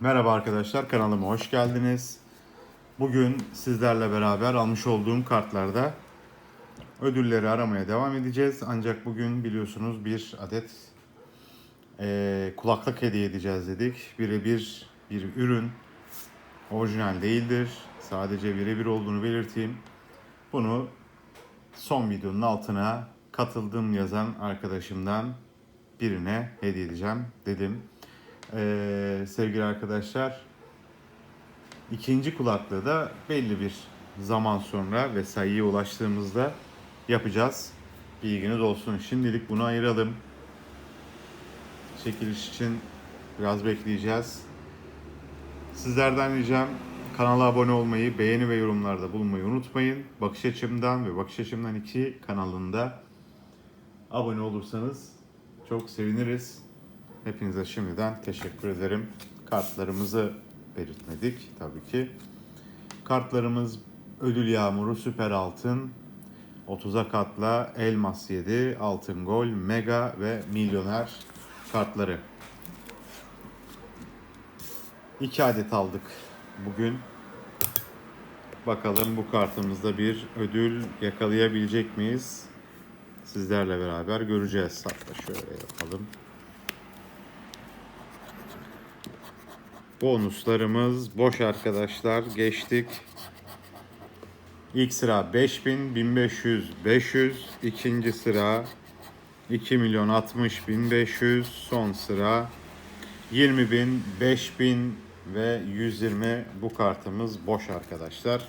Merhaba arkadaşlar, kanalıma hoş geldiniz. Bugün sizlerle beraber almış olduğum kartlarda ödülleri aramaya devam edeceğiz. Ancak bugün biliyorsunuz bir adet eee, kulaklık hediye edeceğiz dedik. Birebir bir ürün, orijinal değildir. Sadece birebir olduğunu belirteyim. Bunu son videonun altına katıldım yazan arkadaşımdan birine hediye edeceğim dedim. Ee, sevgili arkadaşlar ikinci kulaklığı da belli bir zaman sonra ve sayıya ulaştığımızda yapacağız. Bilginiz olsun. Şimdilik bunu ayıralım. Çekiliş için biraz bekleyeceğiz. Sizlerden ricam kanala abone olmayı, beğeni ve yorumlarda bulunmayı unutmayın. Bakış açımdan ve Bakış açımdan 2 kanalında abone olursanız çok seviniriz. Hepinize şimdiden teşekkür ederim. Kartlarımızı belirtmedik tabii ki. Kartlarımız Ödül Yağmuru Süper Altın, 30'a katla Elmas 7, Altın Gol, Mega ve Milyoner kartları. 2 adet aldık bugün. Bakalım bu kartımızda bir ödül yakalayabilecek miyiz? Sizlerle beraber göreceğiz. Hatta şöyle yapalım. Bonuslarımız boş arkadaşlar. Geçtik. İlk sıra 5000, 1500, 500. İkinci sıra 2 milyon 60 1500. Son sıra 20 bin, 5000 ve 120 bu kartımız boş arkadaşlar.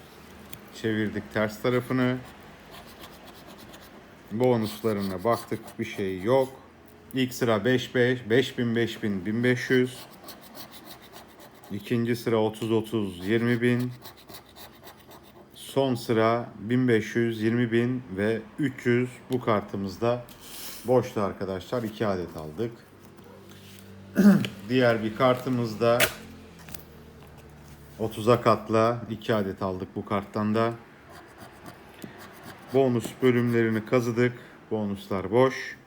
Çevirdik ters tarafını. Bonuslarına baktık bir şey yok. İlk sıra 5 5 5000 5000 1500. İkinci sıra 30 30 20 bin. Son sıra 1500 20 bin ve 300 bu kartımızda boştu arkadaşlar. 2 adet aldık. Diğer bir kartımızda 30'a katla 2 adet aldık bu karttan da. Bonus bölümlerini kazıdık. Bonuslar boş.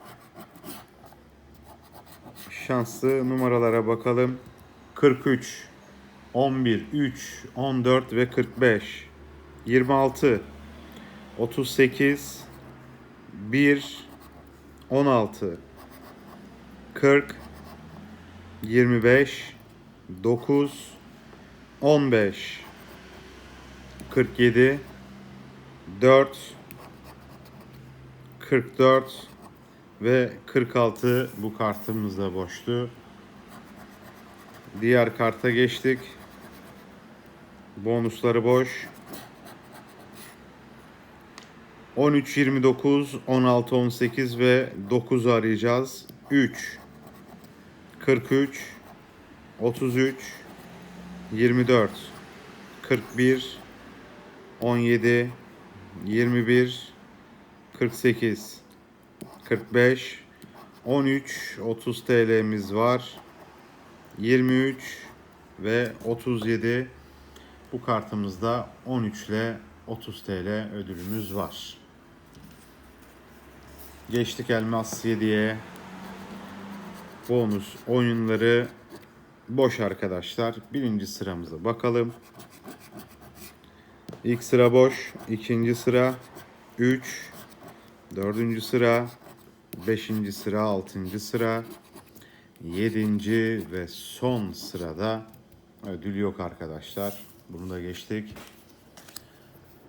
Şanslı numaralara bakalım. 43, 11, 3, 14 ve 45. 26, 38, 1, 16, 40, 25, 9, 15, 47, 4, 44 ve 46 bu kartımız da boştu. Diğer karta geçtik. Bonusları boş. 13, 29, 16, 18 ve 9 arayacağız. 3, 43, 33, 24, 41, 17, 21, 48, 45, 13, 30 TL'miz var. 23 ve 37 bu kartımızda 13 ile 30 TL ödülümüz var. Geçtik Elmas 7'ye. Bonus oyunları boş arkadaşlar. Birinci sıramıza bakalım. İlk sıra boş. ikinci sıra 3. Dördüncü sıra 5. sıra 6. sıra 7. ve son sırada ödül yok arkadaşlar. Bunu da geçtik.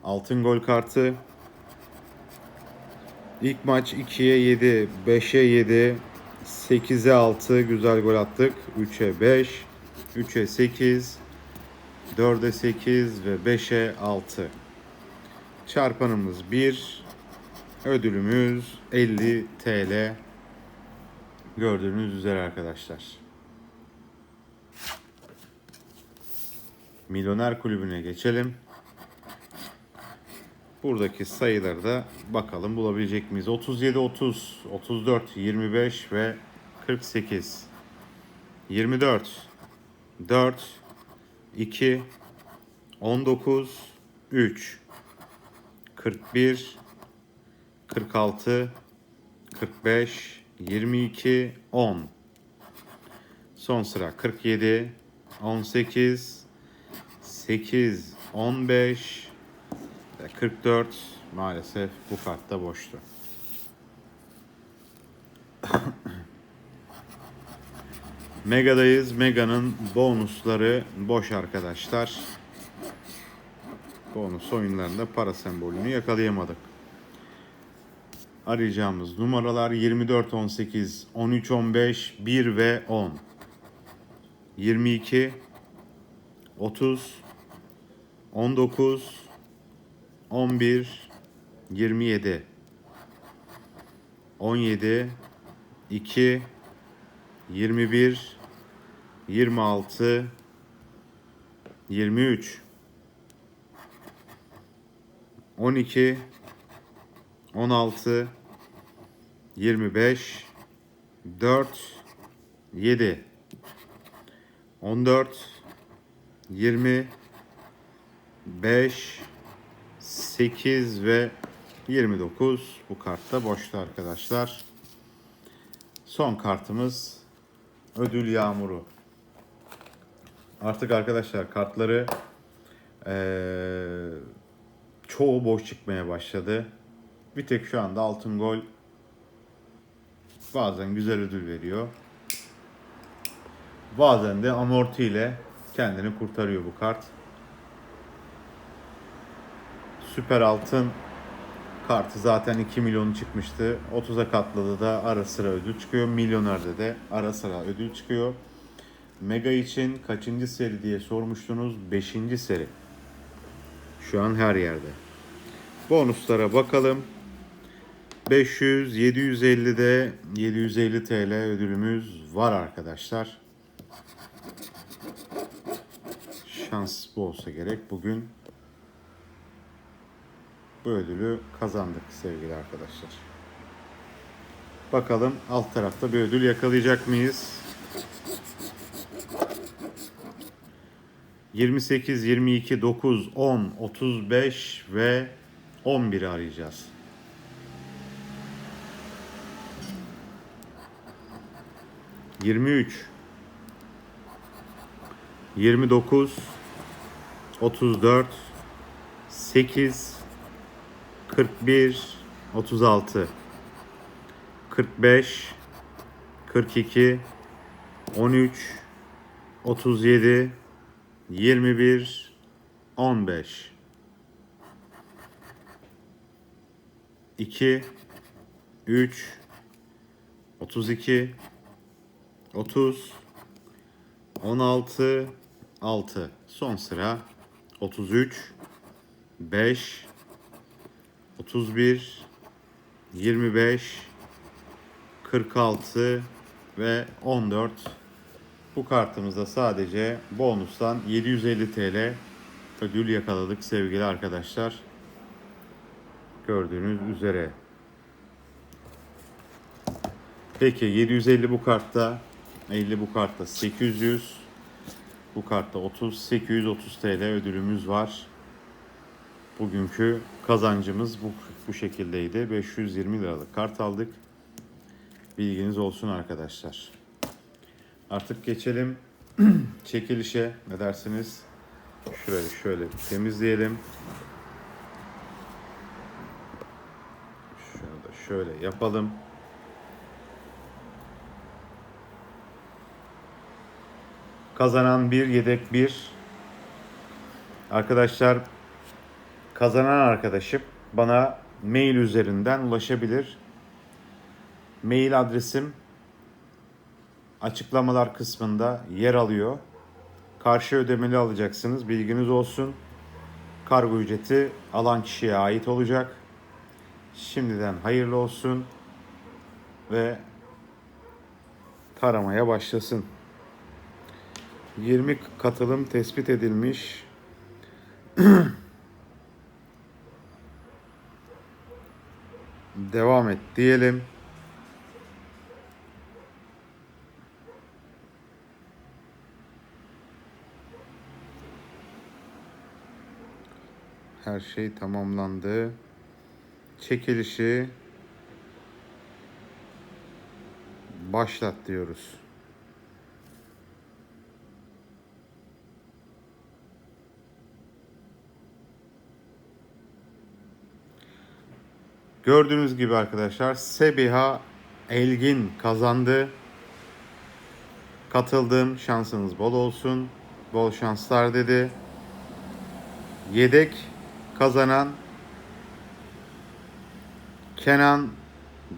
Altın gol kartı. İlk maç 2'ye 7, 5'e 7, 8'e 6 güzel gol attık. 3'e 5, 3'e 8, 4'e 8 ve 5'e 6. Çarpanımız 1. Ödülümüz 50 TL. Gördüğünüz üzere arkadaşlar. Milyoner Kulübü'ne geçelim. Buradaki sayıları da bakalım bulabilecek miyiz? 37, 30, 34, 25 ve 48. 24, 4, 2, 19, 3, 41, 46, 45, 22, 10. Son sıra 47, 18, 8, 15 ve 44 maalesef bu kartta boştu. Mega'dayız. Mega'nın bonusları boş arkadaşlar. Bonus oyunlarında para sembolünü yakalayamadık. Arayacağımız numaralar 24 18 13 15 1 ve 10. 22 30 19 11 27 17 2 21 26 23 12 16 25 4 7 14 20 5 8 ve 29 bu kartta boştu arkadaşlar. Son kartımız ödül yağmuru. Artık arkadaşlar kartları eee, çoğu boş çıkmaya başladı. Bir tek şu anda altın gol bazen güzel ödül veriyor. Bazen de amorti ile kendini kurtarıyor bu kart. Süper altın kartı zaten 2 milyonu çıkmıştı. 30'a katladı da ara sıra ödül çıkıyor. Milyonerde de ara sıra ödül çıkıyor. Mega için kaçıncı seri diye sormuştunuz. 5. seri. Şu an her yerde. Bonuslara bakalım. 500, 750'de 750 TL ödülümüz var arkadaşlar. Şans bu olsa gerek. Bugün bu ödülü kazandık sevgili arkadaşlar. Bakalım alt tarafta bir ödül yakalayacak mıyız? 28, 22, 9, 10, 35 ve 11'i arayacağız. Yirmi üç, yirmi dokuz, otuz dört, sekiz, kırk bir, otuz altı, kırk beş, kırk iki, on üç, otuz yedi, yirmi bir, on beş, iki, üç, otuz iki, 30 16 6 son sıra 33 5 31 25 46 ve 14 bu kartımızda sadece bonustan 750 TL ödül yakaladık sevgili arkadaşlar. Gördüğünüz üzere. Peki 750 bu kartta 50 bu kartta 800 bu kartta 30 830 TL ödülümüz var. Bugünkü kazancımız bu, bu şekildeydi. 520 liralık kart aldık. Bilginiz olsun arkadaşlar. Artık geçelim çekilişe. Ne dersiniz? Şurayı şöyle temizleyelim. Şunu da şöyle yapalım. Kazanan bir, yedek bir. Arkadaşlar kazanan arkadaşım bana mail üzerinden ulaşabilir. Mail adresim açıklamalar kısmında yer alıyor. Karşı ödemeli alacaksınız. Bilginiz olsun. Kargo ücreti alan kişiye ait olacak. Şimdiden hayırlı olsun ve taramaya başlasın. 20 katılım tespit edilmiş. Devam et diyelim. Her şey tamamlandı. Çekilişi başlat diyoruz. Gördüğünüz gibi arkadaşlar Sebiha Elgin kazandı. Katıldım. Şansınız bol olsun. Bol şanslar dedi. Yedek kazanan Kenan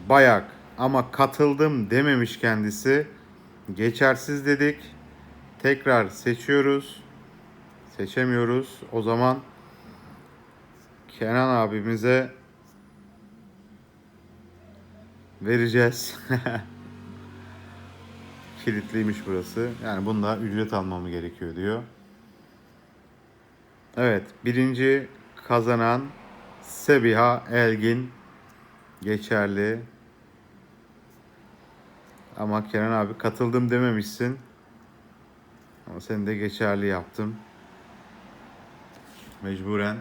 Bayak ama katıldım dememiş kendisi. Geçersiz dedik. Tekrar seçiyoruz. Seçemiyoruz. O zaman Kenan abimize vereceğiz. Kilitliymiş burası. Yani bunda ücret almamı gerekiyor diyor. Evet, birinci kazanan Sebiha Elgin geçerli. Ama Kenan abi katıldım dememişsin. Ama seni de geçerli yaptım. Mecburen.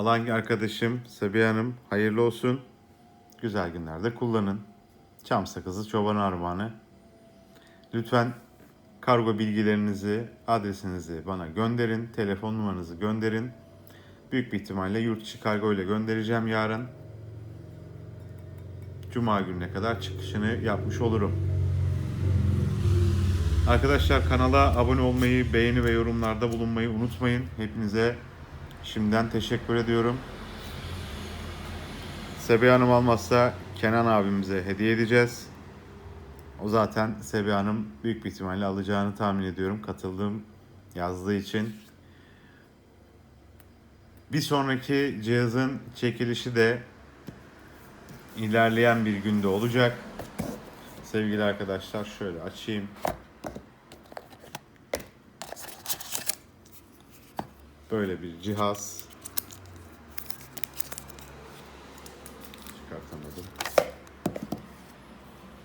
Alan arkadaşım Sabiha Hanım hayırlı olsun. Güzel günlerde kullanın. Çam sakızı çoban armağanı. Lütfen kargo bilgilerinizi, adresinizi bana gönderin. Telefon numaranızı gönderin. Büyük bir ihtimalle yurt dışı kargo ile göndereceğim yarın. Cuma gününe kadar çıkışını yapmış olurum. Arkadaşlar kanala abone olmayı, beğeni ve yorumlarda bulunmayı unutmayın. Hepinize şimdiden teşekkür ediyorum. Sebiha Hanım almazsa Kenan abimize hediye edeceğiz. O zaten Sebiha Hanım büyük bir ihtimalle alacağını tahmin ediyorum. Katıldığım yazdığı için. Bir sonraki cihazın çekilişi de ilerleyen bir günde olacak. Sevgili arkadaşlar şöyle açayım. Böyle bir cihaz. Çıkartamadım.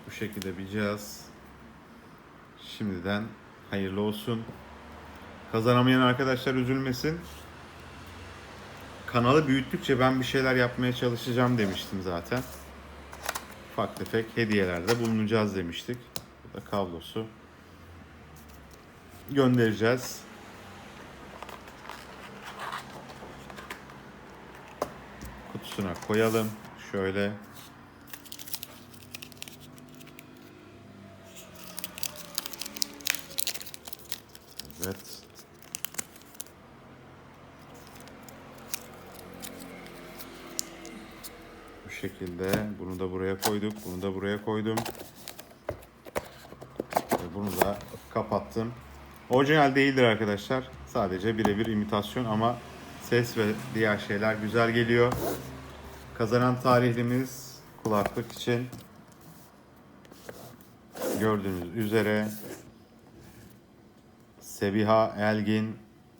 Bu şekilde bir cihaz. Şimdiden hayırlı olsun. Kazanamayan arkadaşlar üzülmesin. Kanalı büyüttükçe ben bir şeyler yapmaya çalışacağım demiştim zaten. Ufak tefek hediyelerde bulunacağız demiştik. Bu da kablosu. Göndereceğiz. Kutusuna koyalım. Şöyle. Evet. Bu şekilde bunu da buraya koyduk. Bunu da buraya koydum. Ve bunu da kapattım. Orijinal değildir arkadaşlar. Sadece birebir imitasyon ama ses ve diğer şeyler güzel geliyor. Kazanan tarihlimiz kulaklık için gördüğünüz üzere Sebiha Elgin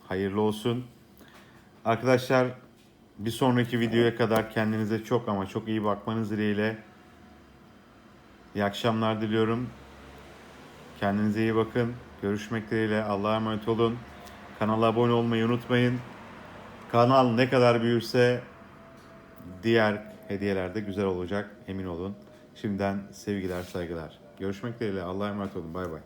hayırlı olsun. Arkadaşlar bir sonraki videoya kadar kendinize çok ama çok iyi bakmanız dileğiyle iyi akşamlar diliyorum. Kendinize iyi bakın. Görüşmek dileğiyle. Allah'a emanet olun. Kanala abone olmayı unutmayın. Kanal ne kadar büyürse diğer hediyeler de güzel olacak emin olun. Şimdiden sevgiler saygılar. Görüşmek dileğiyle Allah'a emanet olun. Bay bay.